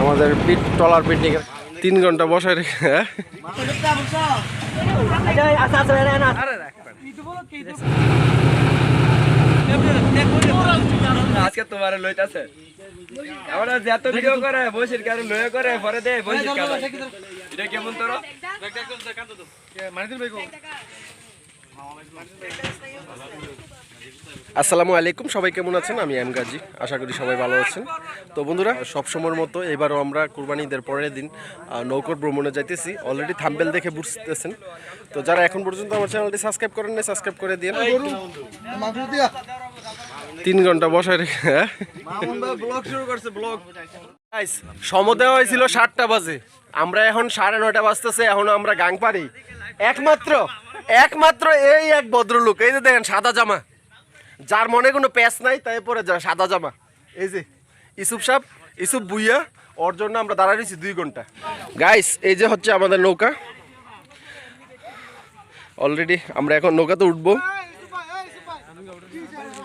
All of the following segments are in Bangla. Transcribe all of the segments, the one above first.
আমাদের পিট টলার পিকনিক তিন ঘণ্টা বসায় রেখে হ্যাঁ? আজকে তোমার লইতাছে। আমরা যত ভিডিও করে বসির কারে লয়ে করে পরে দে বসির কারে। এটা কেমন তোর? আসসালামু আলাইকুম সবাই কেমন আছেন? আমি এম গাজী আশা করি সবাই ভালো আছেন। তো বন্ধুরা সবসময়ের মতো এবারও আমরা কুরবানি ঈদের পরের দিন নৌকর ভ্রমণে যাইতেছি। অলরেডি থাম্বেল দেখে বুঝতেছেন। তো যারা এখন পর্যন্ত আমার চ্যানেলটি সাবস্ক্রাইব করেন নাই সাবস্ক্রাইব করে দিয়ে তিন ঘণ্টা বসায় রেখে হ্যাঁ? Guys, সমদেয় হয়েছিল সাতটা বাজে। আমরা এখন সাড়ে নয়টা বাজতেছে এখন আমরা গাং পারি। একমাত্র একমাত্র এই এক ভদ্রলোক, এই যে দেখেন সাদা জামা। যার মনে কোনো প্যাচ নাই, তাই পরে যা সাদা জামা। এই যে, ইসুফ সাহ ইসুফ বুইয়া, ওর জন্য আমরা দাঁড়ায় রয়েছি দুই ঘণ্টা। গাইস এই যে হচ্ছে আমাদের নৌকা। অলরেডি আমরা এখন নৌকাতে উঠবো।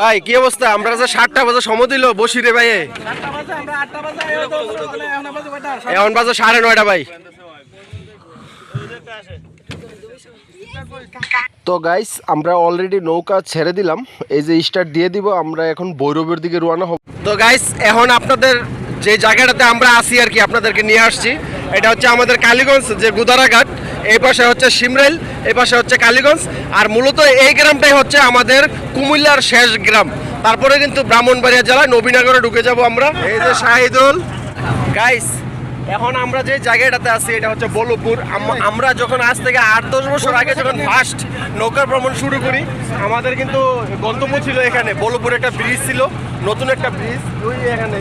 ভাই, কি অবস্থা? আমরা যে সাতটা বাজে সময় দিল, বসি রে ভাই। এখন বাজে সাড়ে নয়টা, ভাই। তো গাইস আমরা অলরেডি নৌকা ছেড়ে দিলাম। এই যে স্টার্ট দিয়ে দিব, আমরা এখন বৈরবের দিকে রওনা হব। তো গাইস এখন আপনাদের যে জায়গাটাতে আমরা আসি আর কি, আপনাদেরকে নিয়ে আসছি। এটা হচ্ছে আমাদের কালীগঞ্জ যে গুদারাঘাট এই পাশে হচ্ছে সিমরাইল এই পাশে হচ্ছে কালীগঞ্জ। আর মূলত এই গ্রামটাই হচ্ছে আমাদের কুমিল্লার শেষ গ্রাম। তারপরে কিন্তু ব্রাহ্মণবাড়িয়া জেলা নবীনগরে ঢুকে যাব আমরা। এই যে শাহিদুল। গাইস এখন আমরা যে জায়গাটাতে আছি এটা হচ্ছে বলপুর আমরা যখন আজ থেকে আট দশ বছর আগে যখন ফার্স্ট নৌকা ভ্রমণ শুরু করি আমাদের কিন্তু গন্তব্য ছিল এখানে। বলপুর একটা ব্রিজ ছিল নতুন একটা ব্রিজ ওই এখানে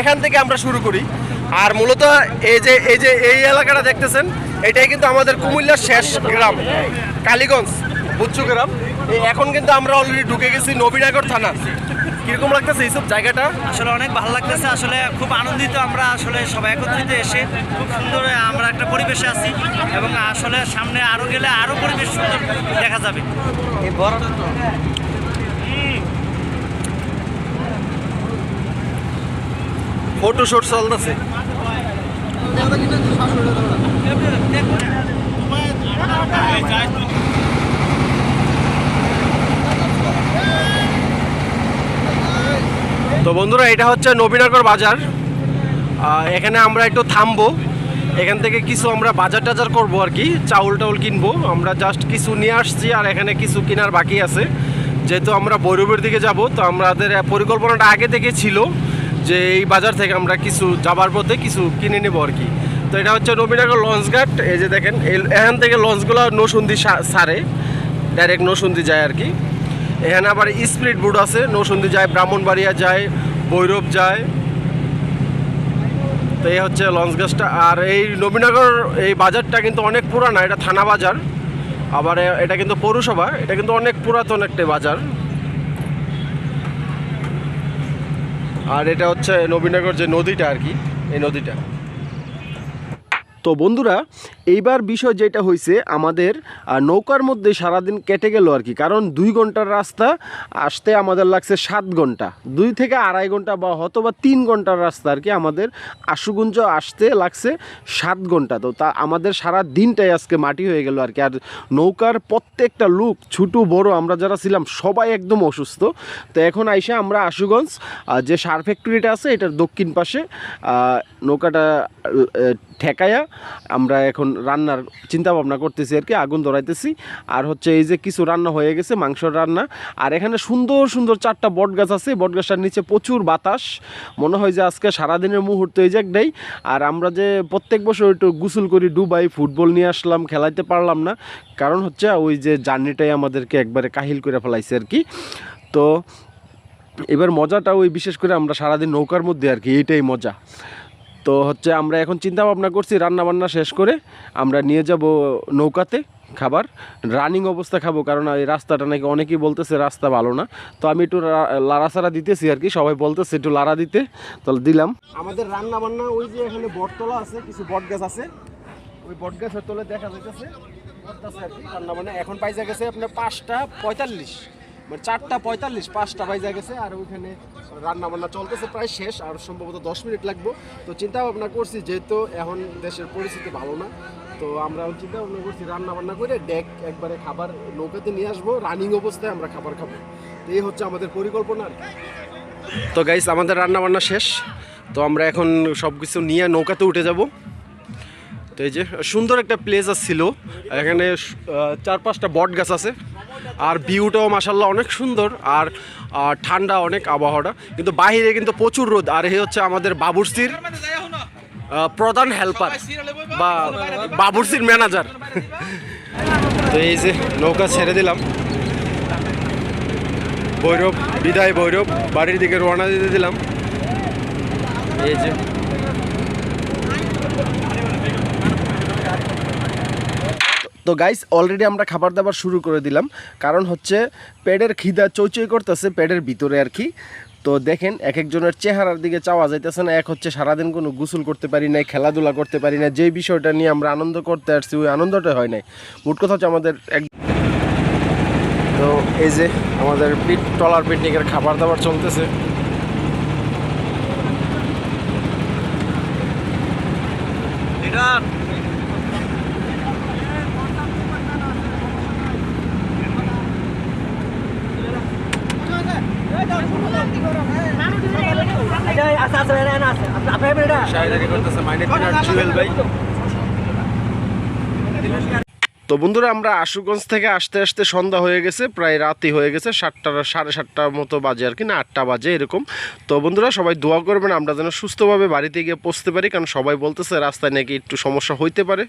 এখান থেকে আমরা শুরু করি। আর মূলত এই যে এই যে এই এলাকাটা দেখতেছেন এটাই কিন্তু আমাদের কুমিল্লার শেষ গ্রাম কালীগঞ্জ বুচ্চু গ্রাম। এই এখন কিন্তু আমরা অলরেডি ঢুকে গেছি নবীনগর থানা। কীরকম লাগতেছে এইসব জায়গাটা? আসলে অনেক ভালো লাগতেছে আসলে খুব আনন্দিত আমরা আসলে সবাই একত্রিত এসে খুব সুন্দর আমরা একটা পরিবেশে আছি এবং আসলে সামনে আরও গেলে আরও পরিবেশ সুন্দর দেখা যাবে। ফটো শুট চলতেছে তো বন্ধুরা, এটা হচ্ছে নবীনগর বাজার। এখানে আমরা একটু থামবো। এখান থেকে কিছু আমরা বাজার টাজার করব আর কি, চাউল টাউল কিনবো। আমরা জাস্ট কিছু নিয়ে আসছি আর এখানে কিছু কেনার বাকি আছে। যেহেতু আমরা বৈরবের দিকে যাব, তো আমাদের পরিকল্পনাটা আগে থেকে ছিল। যে এই বাজার থেকে আমরা কিছু যাবার পথে কিছু কিনে নেব আর কি। তো এটা হচ্ছে নবীনগর লঞ্চঘাট এই যে দেখেন এখান থেকে লঞ্চগুলো নসুন্দি সা- সারে। ডাইরেক্ট নসুন্দি যায় আর কি। এখানে আবার স্প্রিট বোর্ড আছে। নসুন্দি যায়, ব্রাহ্মণবাড়িয়া যায়, ভৈরব যায়। তো এই হচ্ছে লঞ্চ গাছটা আর এই নবীনগর এই বাজারটা কিন্তু অনেক পুরানা। এটা থানা বাজার। আবার এটা কিন্তু পৌরসভা। এটা কিন্তু অনেক পুরাতন একটা বাজার। আর এটা হচ্ছে নবীনগর যে নদীটা আর কি এই নদীটা। তো বন্ধুরা এইবার বিষয় যেটা হয়েছে আমাদের নৌকার মধ্যে সারাদিন কেটে গেল আর কি। কারণ দুই ঘণ্টার রাস্তা, আসতে আমাদের লাগছে সাত ঘণ্টা। দুই থেকে আড়াই ঘণ্টা বা হয়তো বা তিন ঘণ্টার রাস্তা আর কি আমাদের আশুগুঞ্জ আসতে লাগছে সাত ঘণ্টা। তো তা, আমাদের সারা দিনটাই আজকে মাটি হয়ে গেল আর কি। আর নৌকার প্রত্যেকটা লুক ছোটো, বড়, আমরা যারা ছিলাম সবাই একদম অসুস্থ। তো এখন আইসা আমরা আশুগঞ্জ যে সার ফ্যাক্টরিটা আছে, এটার দক্ষিণ পাশে নৌকাটা ঠেকায়া আমরা এখন রান্নার চিন্তা ভাবনা করতেছি আর কি, আগুন ধরাইতেছি। আর হচ্ছে এই যে কিছু রান্না হয়ে গেছে, মাংসর রান্না। আর এখানে সুন্দর সুন্দর চারটা বট গাছ আছে। বট গাছটার নিচে প্রচুর বাতাস। মনে হয় যে আজকে সারাদিনের মুহূর্ত এই জায়গাটাই আর আমরা যে প্রত্যেক বছর একটু গোসল করি, ডুবাই ফুটবল নিয়ে আসলাম, খেলাইতে পারলাম না। কারণ হচ্ছে ওই যে জার্নিটাই আমাদেরকে একবারে কাহিল করে ফেলাইছে আর কি। তো এবার মজাটা ওই বিশেষ করে আমরা সারাদিন নৌকার মধ্যে আর কি, এইটাই মজা। তো হচ্ছে আমরা এখন চিন্তা ভাবনা করছি রান্না বান্না শেষ করে আমরা নিয়ে যাব নৌকাতে খাবার। রানিং অবস্থা খাব কারণ এই রাস্তাটা নাকি অনেকেই বলতেছে রাস্তা ভালো না। তো আমি একটু লাড়াচাড়া দিতেছি আর কি, সবাই বলতেছে একটু লাড়া দিতে। তাহলে দিলাম। আমাদের রান্না বান্না ওই যে এখানে বটতলা আছে, কিছু বট গাছ আছে। ওই বট গাছের তলে দেখা যাইতেছে। রান্না বান্না এখন পাইজা গেছে আপনার পাঁচটা পঁয়তাল্লিশ। মানে চারটা পঁয়তাল্লিশ, পাঁচটা বাইজা গেছে আর ওইখানে রান্না বান্না চলতেছে প্রায় শেষ আর সম্ভবত দশ মিনিট লাগবো। তো চিন্তা ভাবনা করছি যেহেতু এখন দেশের পরিস্থিতি ভালো না, তো আমরা চিন্তা ভাবনা করছি রান্না বান্না করে ডেক একবারে খাবার নৌকাতে নিয়ে আসব রানিং অবস্থায় আমরা খাবার খাব। তো এই হচ্ছে আমাদের পরিকল্পনা আর তো গাইস আমাদের রান্না বান্না শেষ। তো আমরা এখন সব কিছু নিয়ে নৌকাতে উঠে যাব। তো এই যে সুন্দর একটা প্লেস ছিল এখানে চার পাঁচটা বট গাছ আছে। আর ভিউটাও মাসাল্লাহ অনেক সুন্দর আর ঠান্ডা অনেক আবহাওয়াটা। কিন্তু বাইরে কিন্তু প্রচুর রোদ, আর এই হচ্ছে আমাদের বাবুরসির প্রধান হেল্পার বা বাবুরসির ম্যানেজার তো এই যে নৌকা ছেড়ে দিলাম। ভৈরব, বিদায় ভৈরব, বাড়ির দিকে রওনা দিতে দিলাম। এই যে তো গাইস অলরেডি আমরা খাবার দাবার শুরু করে দিলাম। কারণ হচ্ছে পেটের খিদা চৈচই করতেছে পেটের ভিতরে আর কি। তো দেখেন, এক একজনের চেহারার দিকে চাওয়া যাইতেছে না। এক হচ্ছে সারাদিন কোনো গোসল করতে পারি নাই, খেলাধুলা করতে পারি না। যেই বিষয়টা নিয়ে আমরা আনন্দ করতে আসছি, ওই আনন্দটা হয় নাই। মোট কথা হচ্ছে আমাদের এক তো এই যে আমাদের পিট টলার পিকনিকের খাবার দাবার চলতেছে। তো বন্ধুরা, আমরা আশুগঞ্জ থেকে আসতে আসতে সন্ধ্যা হয়ে গেছে, প্রায় রাতই হয়ে গেছে, সাতটা, সাড়ে সাতটার মতো বাজে আর কি, না, আটটা বাজে এরকম। তো বন্ধুরা, সবাই দোয়া করবেন, আমরা যেন সুস্থভাবে বাড়িতে গিয়ে পৌঁছতে পারি, কারণ সবাই বলতেছে, রাস্তায় নাকি একটু সমস্যা হইতে পারে।